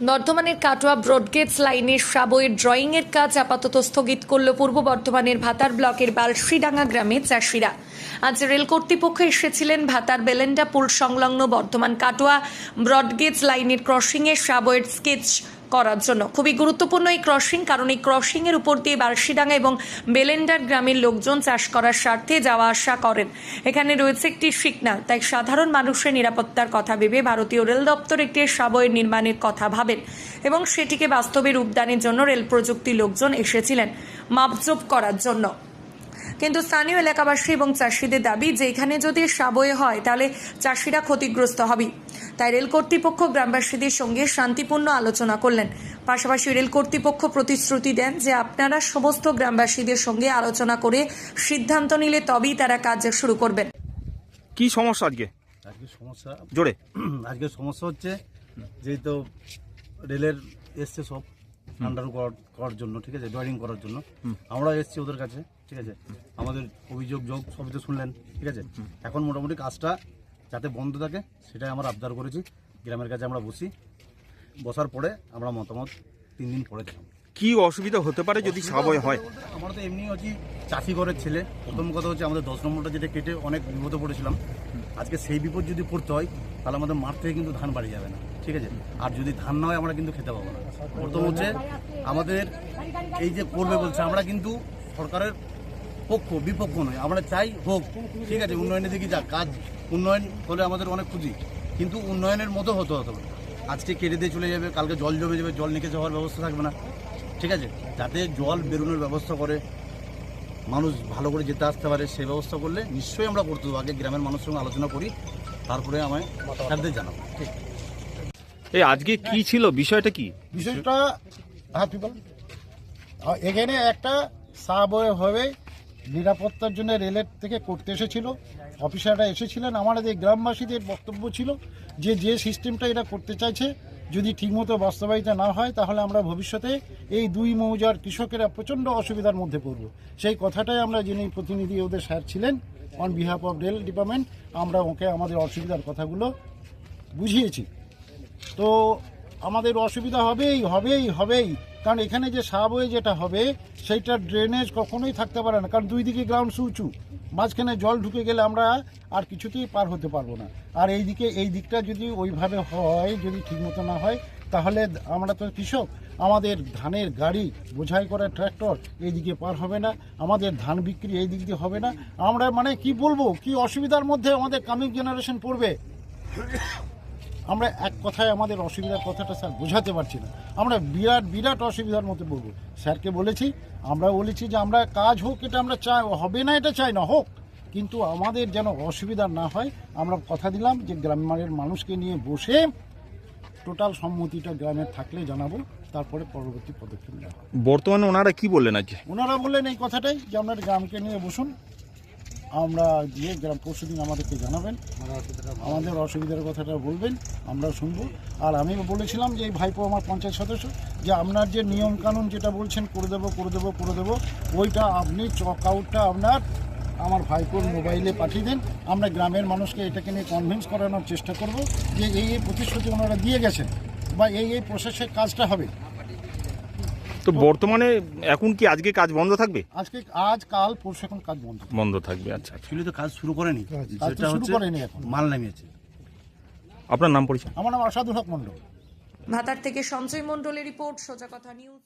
বর্ধমানের কাটোয়া ব্রডগেজ লাইনের সাবইয়ের ড্রয়িংয়ের কাজ আপাতত স্থগিত করল পূর্ব বর্ধমানের ভাতার ব্লকের বালশ্রীডাঙ্গা গ্রামের চাষিরা। আজ রেল কর্তৃপক্ষ এসেছিলেন ভাতার বেলেন্ডা পুল সংলগ্ন বর্ধমান কাটোয়া ব্রডগেজ লাইনের ক্রসিংয়ের সাবইয়ের স্কেচ করার জন্য। খুবই গুরুত্বপূর্ণ এই ক্রসিং কারণ এই ক্রসিং এর উপর দিয়ে বার্ষিডাঙ্গা এবং বেলেন্ডার গ্রামের লোকজন চাষ করার স্বার্থে যাওয়া আসা করেন। এখানে রয়েছে একটি সিগন্যাল, তাই সাধারণ মানুষের নিরাপত্তার কথা ভেবে ভারতীয় রেল দপ্তর একটি সাবয়ের নির্মাণের কথা ভাবেন এবং সেটিকে বাস্তবে রূপদানের জন্য রেল প্রযুক্তি লোকজন এসেছিলেন মাপজোপ করার জন্য। কিন্তু স্থানীয় এলাকাবাসী এবং চাষিদের দাবি যে এখানে যদি সাবয়ে হয়, তাহলে চাষিরা ক্ষতিগ্রস্ত হবে তাই রেল কর্তৃপক্ষ গ্রামবাসীদের সঙ্গে শান্তিপূর্ণ আলোচনা করলেন। পাশাপাশি রেল কর্তৃপক্ষ প্রতিশ্রুতি দেন যে আপনারা সমস্ত গ্রামবাসীদের সঙ্গে আলোচনা করে সিদ্ধান্ত নিলে তবেই তারা কাজ শুরু করবেন। কি সমস্যা আজকে? আজকে সমস্যা? জোরে। আজকে সমস্যা হচ্ছে যেহেতু রেলের এসছে সব আন্ডার করার জন্য ঠিক আছে? ড্রয়িং করার জন্য। আমরা এসছি ওদের কাছে ঠিক আছে? আমাদের অভিযোগ যোগ সবই তো শুনলেন ঠিক আছে? এখন মোটামুটি কাজটা যাতে বন্ধ থাকে সেটাই আমরা আবদার করেছি। গ্রামের কাছে আমরা বসি। বসার পরে আমরা মতামত তিন দিন পরে দেখাবো কি অসুবিধা হতে পারে যদি সাবয় হয়? আমার তো এমনি হচ্ছে চাষি ঘরের ছেলে। প্রথম কথা হচ্ছে আমাদের দশ নম্বরটা যেটা কেটে অনেক বিপদে পড়েছিলাম। আজকে সেই বিপদ যদি পড়তে হয় তাহলে আমাদের মাঠ থেকে কিন্তু ধান বাড়ি যাবে না। ঠিক আছে? আর যদি ধান না হয় আমরা কিন্তু খেতে পাবো না। প্রথম হচ্ছে আমাদের এই যে করবে বলছে আমরা কিন্তু সরকারের পক্ষ বিপক্ষ নয়। আমরা চাই হোক ঠিক আছে উন্নয়নের দিকে যাক কাজ উন্নয়ন হলে আমাদের অনেক খুশি। কিন্তু উন্নয়নের মতো হতে হতে হবে আজকে কেটে দিয়ে চলে যাবে কালকে জল জমে যাবে জল নিকেছে হওয়ার ব্যবস্থা থাকবে না। ঠিক আছে যাতে জল বেরোনোর ব্যবস্থা করে মানুষ ভালো করে যেতে আসতে পারে সে ব্যবস্থা করলে নিশ্চয়ই আমরা করতে দেবো। আগে গ্রামের মানুষের সঙ্গে আলোচনা করি তারপরে আমায় স্যারদের জানাব ঠিক। এই আজকে কি ছিল? বিষয়টা কি? বিষয়টা হ্যাঁ তুই বল আহ, এখানে একটা সাবওয়ে হবে নিরাপত্তার জন্য রেলের থেকে করতে এসেছিল। অফিসাররা এসেছিলেন। আমাদের এই গ্রামবাসীদের বক্তব্য ছিল যে যে সিস্টেমটা এরা করতে চাইছে, যদি ঠিকমতো বাস্তবায়িত না হয়, তাহলে আমরা ভবিষ্যতে এই দুই মৌজার কৃষকেরা প্রচণ্ড অসুবিধার মধ্যে পড়ব। সেই কথাটাই আমরা যিনি প্রতিনিধি ওদের স্যার ছিলেন on behalf of rail department আমরা ওকে আমাদের অসুবিধার কথাগুলো বুঝিয়েছি। তো আমাদের অসুবিধা হবেই হবেই হবেই। কারণ এখানে যে সাবওয়ে যেটা হবে, সেইটা ড্রেনেজ কখনোই থাকতে পারে না। কারণ দুই দিকে গ্রাউন্ড উঁচু। মাঝখানে জল ঢুকে গেলে আমরা আর কিছুতেই পার হতে পারব না। আর এই দিকে এই দিকটা যদি ওইভাবে হয়, যদি ঠিকমতো না হয়, তাহলে আমরা তো কৃষক, আমাদের ধানের গাড়ি, বোঝাই করা ট্র্যাক্টর এই দিকে পার হবে না। আমাদের ধান বিক্রি এই দিক দিয়ে হবে না। আমরা মানে কি বলব, কি অসুবিধার মধ্যে আমাদের কামিং জেনারেশন পড়বে? আমরা এক কথায় আমাদের অসুবিধার কথাটা স্যার বোঝাতে পারছি না। আমরা বিরাট বিরাট অসুবিধার মধ্যে পড়ব। স্যারকে বলেছি আমরা বলেছি যে আমরা কাজ হোক এটা আমরা চাই হবে না এটা চাই না হোক। কিন্তু আমাদের যেন অসুবিধা না হয় আমরা কথা দিলাম যে গ্রামের মানুষকে নিয়ে বসে টোটাল সম্মতিটা গ্রামে থাকলে জানাব তারপরে পরবর্তী পদক্ষেপ নেওয়া বর্তমানে ওনারা কি বললেন আজকে? ওনারা বললেন এই কথাটাই যে আপনার গ্রামকে নিয়ে বসুন আমরা গিয়ে গ্রাম পরশু দিন আমাদেরকে জানাবেন। আমাদের অসুবিধার কথাটা বলবেন, আমরা শুনব। আর আমি বলেছিলাম যে এই ভাইপো আমার পঞ্চায়েত সদস্য, যে আপনার যে নিয়ম কানুন যেটা বলছেন, করে দেবো করে দেবো করে দেবো, ওইটা আপনি চক আউটটা আপনার, আমার ভাইপোর মোবাইলে পাঠিয়ে দেন। আমরা গ্রামের মানুষকে এটাকে নিয়ে কনভিন্স করানোর চেষ্টা করব যে এই এই প্রতিশ্রুতি ওনারা দিয়ে গেছেন, বা এই এই প্রসেসে কাজটা হবে। তো বর্তমানে এখন কি আজকে কাজ বন্ধ থাকবে? আজকে আজ কাল পরশু এখন কাজ বন্ধ বন্ধ থাকবে আচ্ছা ছিল তো কাজ শুরু করেনি। যেটা হচ্ছে শুরু হচ্ছে করেনি এখন। মাল নামিয়েছে। আপনার নাম পরিচয়? আমার নাম আসাদুল হক মন্ডল ভাতার থেকে সঞ্জয় মণ্ডলের রিপোর্ট সোজা কথা নিউজ।